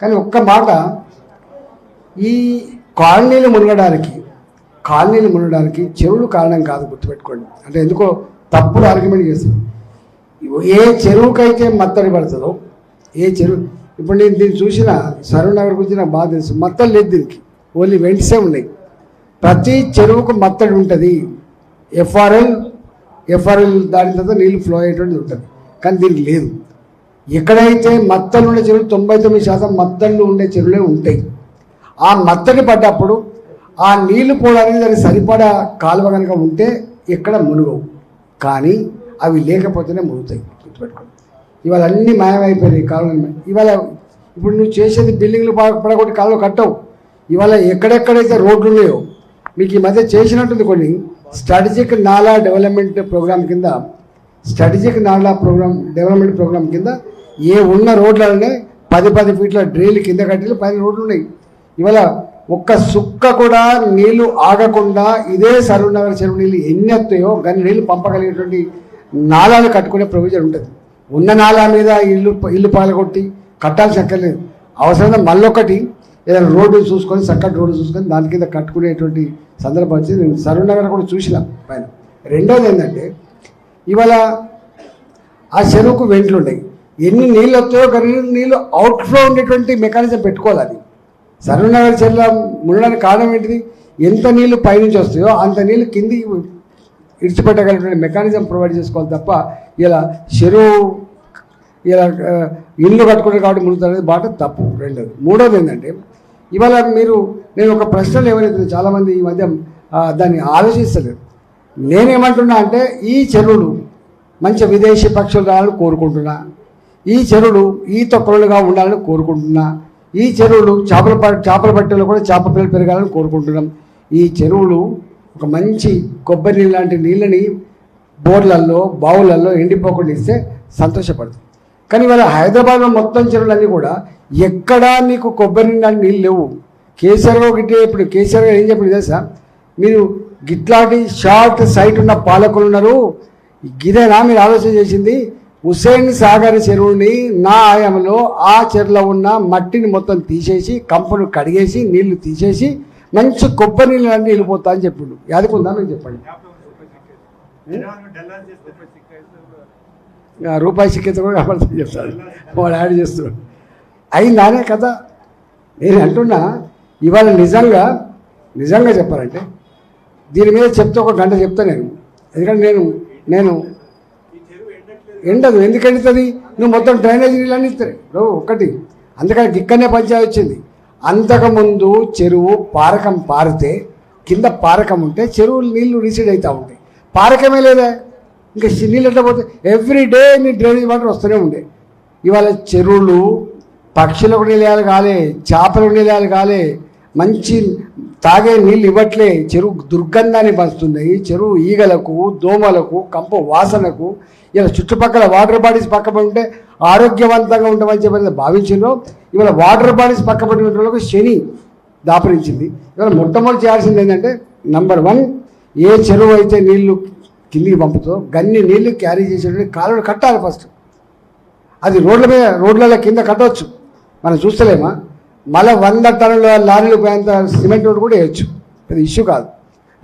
కానీ ఒక్క మాట ఈ కాలనీలు మునగడానికి కాలనీలు మునగడానికి చెరువులు కారణం కాదు గుర్తుపెట్టుకోండి. అంటే ఎందుకో తప్పుడు ఆర్గ్యుమెంట్ చేస్తుంది ఏ చెరువుకైతే మత్తడి పడుతుందో ఏ చెరువు ఇప్పుడు నేను దీన్ని చూసిన సరూర్ నగర్ గురించి నాకు బాగా తెలుసు. మత్తలు లేదు దీనికి. ఓన్లీ వెంట్సే ఉన్నాయి. ప్రతి చెరువుకు మత్తడి ఉంటుంది. ఎఫ్ఆర్ఎల్ ఎఫ్ఆర్ఎల్ దాని తర్వాత నీళ్ళు ఫ్లో అయ్యేటువంటిది ఉంటుంది. కానీ దీనికి లేదు. ఎక్కడైతే మత్తలు ఉండే చెరువులు తొంభై తొమ్మిది శాతం మత్తళ్ళు ఉండే చెరువులే ఉంటాయి. ఆ మత్తడి పడ్డప్పుడు ఆ నీళ్ళు పోవడానికి దానికి సరిపడా కాలువ కనుక ఉంటే ఎక్కడ మునుగవు. కానీ అవి లేకపోతేనే మునుగుతాయి. గుర్తుపెట్టుకోండి. ఇవాళ అన్నీ మాయమైపోయినాయి కాలువలు ఇవాళ ఇప్పుడు నువ్వు చేసేది బిల్డింగ్లు పడగొట్టి కాలువ కట్టవు. ఇవాళ ఎక్కడెక్కడైతే రోడ్లు ఉన్నాయో మీకు ఈ మధ్య చేసినట్టుంది కొన్ని స్ట్రాటజిక్ నాలా డెవలప్మెంట్ ప్రోగ్రామ్ కింద strategic nala programme development programme కింద ఏ ఉన్న రోడ్లనే పది పది ఫీట్ల డ్రైల్ కింద కట్టి పది రోడ్లు ఉన్నాయి. ఇవాళ ఒక్క సుక్క కూడా నీళ్ళు ఆగకుండా ఇదే సరూనగర్ చెరువు నీళ్ళు ఎన్ని వస్తాయో గన్ని నీళ్ళు పంపగలిగేటువంటి నాళాలు కట్టుకునే ప్రొవిజన్ ఉంటుంది. ఉన్న నాళా మీద ఇల్లు ఇల్లు పాలగొట్టి కట్టాల్సి అక్కర్లేదు అవసరమైన మళ్ళొకటి ఏదైనా రోడ్డు చూసుకొని చక్కటి రోడ్డు చూసుకొని దాని కింద కట్టుకునేటువంటి సందర్భం వచ్చింది. నేను సరూనగర్ కూడా చూసిన పైన. రెండోది ఏంటంటే ఇవాళ ఆ చెరువుకు వెంట్లు ఉన్నాయి ఎన్ని నీళ్ళు వస్తాయో కానీ నీళ్ళు అవుట్ఫ్లో ఉండేటువంటి మెకానిజం పెట్టుకోవాలి అది. సరూనగర్ చెరువుల మునడానికి కారణం ఏంటిది? ఎంత నీళ్ళు పైనుంచి వస్తాయో అంత నీళ్ళు కింది ఇడిచిపెట్టగలిగిన మెకానిజం ప్రొవైడ్ చేసుకోవాలి తప్ప ఇలా చెరువు ఇలా ఇల్లు కట్టుకుంటారు కాబట్టి మునుగుతారు బాట తప్పు. రెండోది. మూడోది ఏంటంటే ఇవాళ మీరు నేను ఒక ప్రశ్నలు ఎవరైతే చాలామంది ఈ మధ్య దాన్ని ఆలోచిస్తలేదు. నేనేమంటున్నా అంటే ఈ చెరువులు మంచి విదేశీ పక్షులు రావాలని కోరుకుంటున్నా. ఈ చెరువులు ఈత కొలలుగా ఉండాలని కోరుకుంటున్నా. ఈ చెరువులు చేపల చేపల పట్టెలో కూడా చేప పిల్లలు పెరగాలని కోరుకుంటున్నాం. ఈ చెరువులు ఒక మంచి కొబ్బరి నీళ్ళు లాంటి నీళ్ళని బోర్లల్లో బావులల్లో ఎండిపోకుండా ఇస్తే సంతోషపడుతుంది. కానీ ఇవాళ హైదరాబాద్లో మొత్తం చెరువులన్నీ కూడా ఎక్కడా మీకు కొబ్బరి నీళ్ళు లాంటి నీళ్ళు లేవు. కేసీఆర్ గారు గిట్టే ఇప్పుడు కేసీఆర్ గారు ఏం చెప్పింది తెలుసా? మీరు గిట్లాంటి షార్ట్ సైట్ ఉన్న పాలకులు ఉన్నారు. ఇదేనా మీరు ఆలోచన చేసింది? హుసేన్ సాగర్ చెరువుని నా ఆయంలో ఆ చెరువులో ఉన్న మట్టిని మొత్తం తీసేసి కంపను కడిగేసి నీళ్ళు తీసేసి మంచి కొబ్బరి నీళ్ళు అన్నీ వెళ్ళిపోతా అని చెప్పిండు యాదకుందా మీకు చెప్పండి. రూపాయి సిక్కేత కూడా కాపాడుతుంది చెప్తాడు. వాడు యాడ్ చేస్తున్నాడు. అయిందానే కథ? నేను అంటున్నా ఇవాళ నిజంగా నిజంగా చెప్పాలంటే దీని మీద చెప్తే ఒక గంట చెప్తా నేను. ఎందుకంటే నేను నేను ఎండదు ఎందుకు ఎండుతుంది? నువ్వు మొత్తం డ్రైనేజ్ నీళ్ళని ఇస్తారు ఇప్పుడు ఒకటి. అందుకని ఇక్కడనే పంచాయతీ వచ్చింది. అంతకుముందు చెరువు పారకం పారితే కింద పారకం ఉంటే చెరువు నీళ్ళు రీసీడ్ అవుతూ ఉంటాయి పారకమే లేదా? ఇంకా నీళ్ళు ఎట్లా పోతే ఎవ్రీ డే నీ డ్రైనేజ్ వాటర్ వస్తూనే ఉండే. ఇవాళ చెరువులు పక్షులకు నిలయాలు కాలే చేపలకు నిలయాలు కాలే మంచి తాగే నీళ్ళు ఇవ్వట్లే. చెరువు దుర్గంధాన్ని పంచుతున్నాయి చెరువు ఈగలకు దోమలకు కంప వాసనకు ఇలా చుట్టుపక్కల వాటర్ బాడీస్ పక్కపడి ఉంటే ఆరోగ్యవంతంగా ఉండమని చెప్పి భావించిందో ఇవాళ వాటర్ బాడీస్ పక్కపడి ఉన్న శని దాపరించింది. ఇవాళ మొట్టమొదటి చేయాల్సింది ఏంటంటే నంబర్ వన్ ఏ చెరువు అయితే నీళ్ళు కిందికి పంపుతో గన్ని నీళ్ళు క్యారీ చేసేటువంటి కాలువలు కట్టాలి ఫస్ట్ అది రోడ్ల మీద రోడ్లలో కింద కట్టవచ్చు. మనం చూస్తలేమా? మళ్ళీ వంద టన్నుల లారీలు పోయేంత సిమెంట్ రోడ్డు కూడా వేయచ్చు. అది ఇష్యూ కాదు.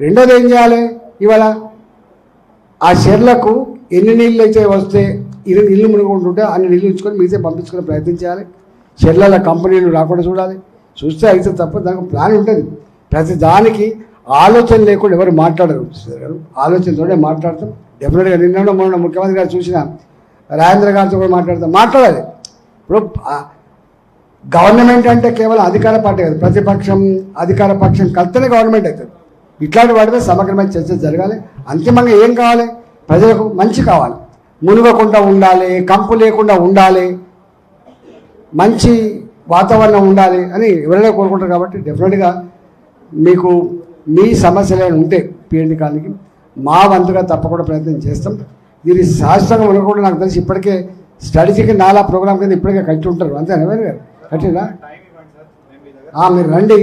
రెండోది ఏం చేయాలి? ఇవాళ ఆ చెర్లకు ఎన్ని నీళ్ళు అయితే వస్తే ఇల్లు ఇల్లు మునుకుంటుంటే అన్ని నీళ్ళు ఉంచుకొని మిగతా పంపించుకునే ప్రయత్నం చేయాలి. చెర్ల కంపెనీలు రాకుండా చూడాలి. చూస్తే అయితే తప్ప దానికి ప్లాన్ ఉంటుంది. ప్రతి దానికి ఆలోచన లేకుండా ఎవరు మాట్లాడరు. గారు ఆలోచనతోనే మాట్లాడతాం. డెఫినెట్గా నిన్న మొన్న ముఖ్యమంత్రి గారు చూసిన రాజేంద్ర గారితో కూడా మాట్లాడతాం. మాట్లాడాలి. ఇప్పుడు గవర్నమెంట్ అంటే కేవలం అధికార పార్టీ కాదు ప్రతిపక్షం అధికార పక్షం కలిస్తేనే గవర్నమెంట్ అవుతుంది. ఇట్లాంటి వాటిపై సమగ్రమైన చర్చ జరగాలి. అంతిమంగా ఏం కావాలి? ప్రజలకు మంచి కావాలి. మునుగకుండా ఉండాలి కంపు లేకుండా ఉండాలి మంచి వాతావరణం ఉండాలి అని ఎవరైనా కోరుకుంటారు కాబట్టి డెఫినెట్గా మీకు మీ సమస్యలు ఏమైనా ఉంటే పిఎండి కాలనీకి మా వంతుగా తప్పకుండా ప్రయత్నం చేస్తాం. దీని శాస్త్రంగా ఉండకుండా నాకు తెలిసి ఇప్పటికే స్ట్రాటజిక్ నాలా ప్రోగ్రామ్ కింద ఇప్పటికే కట్టి ఉంటారు అంతే వేరు గారు కట్టినా ఆ, మీరు రండి.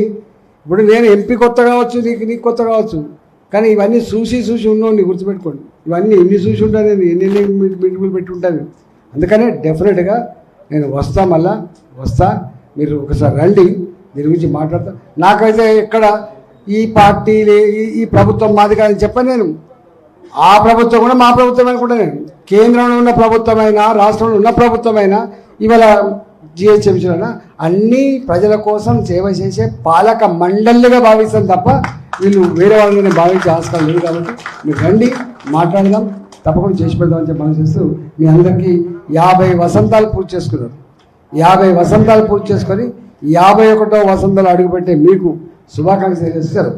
ఇప్పుడు నేను ఎంపీ కొత్త కావచ్చు నీకు నీకు కొత్త కావచ్చు. కానీ ఇవన్నీ చూసి చూసి ఉన్నోండి గుర్తుపెట్టుకోండి. ఇవన్నీ ఎన్ని చూసి ఉంటాను నేను ఎన్ని ఎన్ని మీటింగులు పెట్టి ఉంటాను అందుకనే డెఫినెట్గా నేను వస్తా మళ్ళా వస్తా. మీరు ఒకసారి రండి. దీని గురించి మాట్లాడతా. నాకైతే ఇక్కడ ఈ పార్టీ లే- ఈ- ఈ ప్రభుత్వం మాది కాదని చెప్పను నేను. ఆ ప్రభుత్వం కూడా మా ప్రభుత్వం అనుకుంటా నేను. కేంద్రంలో ఉన్న ప్రభుత్వమైనా రాష్ట్రంలో ఉన్న ప్రభుత్వమైనా ఇవాళ జిహెచ్ఎంసీలైనా అన్ని ప్రజల కోసం సేవ చేసే పాలక మండలిగా భావిస్తాం తప్ప వీళ్ళు వేరే వాళ్ళని భావించే ఆస్కారం లేదు కాబట్టి మీరు రండి మాట్లాడదాం తప్పకుండా చేసి పెడదామని చెప్పి మనం చేస్తూ మీ అందరికీ యాభై వసంతాలు పూర్తి చేసుకున్నారు. యాభై వసంతాలు పూర్తి చేసుకొని యాభై ఒకటో వసంతాలు అడుగుపెట్టే మీకు శుభాకాంక్షలు చేస్తారు